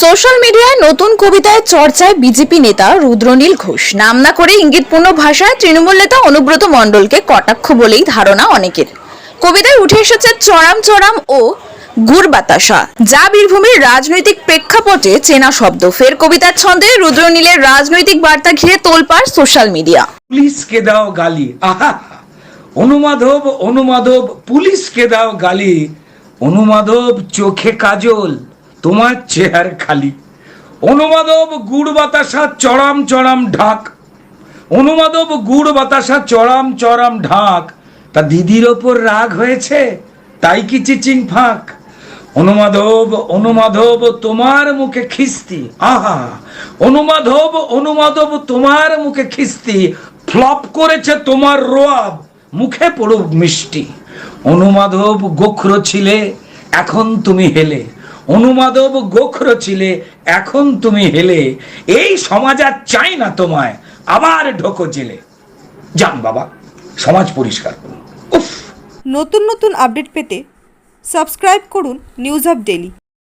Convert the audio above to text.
Social মিডিয়ায় নতুন কবিতায় চর্চায় বিজেপি নেতা রুদ্রনীল ঘোষ। নাম না করে ইঙ্গিতপূর্ণ ভাষায় তৃণমূল নেতা অনুব্রত মণ্ডলকে কটাক্ষ বলেই ধারণা অনেকের। কবিতায় উঠে এসেছে চড়াম চড়াম ও গুড় বাতাসা, যা বীরভূমের রাজনৈতিক প্রেক্ষাপটে চেনা শব্দ। ফের কবিতার ছন্দে রুদ্রনীলের রাজনৈতিক বার্তা ঘিরে তোলপাড় সোশ্যাল মিডিয়া। পুলিশকে দাও গালি, আহা, অনুমাধব অনুমাধব, পুলিশকে দাও গালি, অনুমাধব চোখে কাজল। তোমার চেহার খালি। অনুমাধব গুড় বাতাসা চড়াম চড়াম ঢাক। অনুমাধব গুড় বাতাসা চড়াম চড়াম ঢাক। তা দিদির ওপর রাগ হয়েছে? তাই কি চিচিং ফাঁক? অনুমাধব অনুমাধব তোমার মুখে খিস্তি। আহা! অনুমাধব অনুমাধব তোমার মুখে খিস্তি। ফ্লপ করেছে তোমার রোয়াব। মুখে পড়ুক মিষ্টি। অনুমাধব গোখর ছিলে, এখন তুমি হেলে। অনুমাধব গোখর ছিলে, এখন তুমি হেলে। এই সমাজ আর চাই না তোমায়, আবার ঢোকো জেলে। যান বাবা, সমাজ পরিষ্কার করুন। উফ। নতুন নতুন আপডেট পেতে সাবস্ক্রাইব করুন নিউজ আপ ডেলি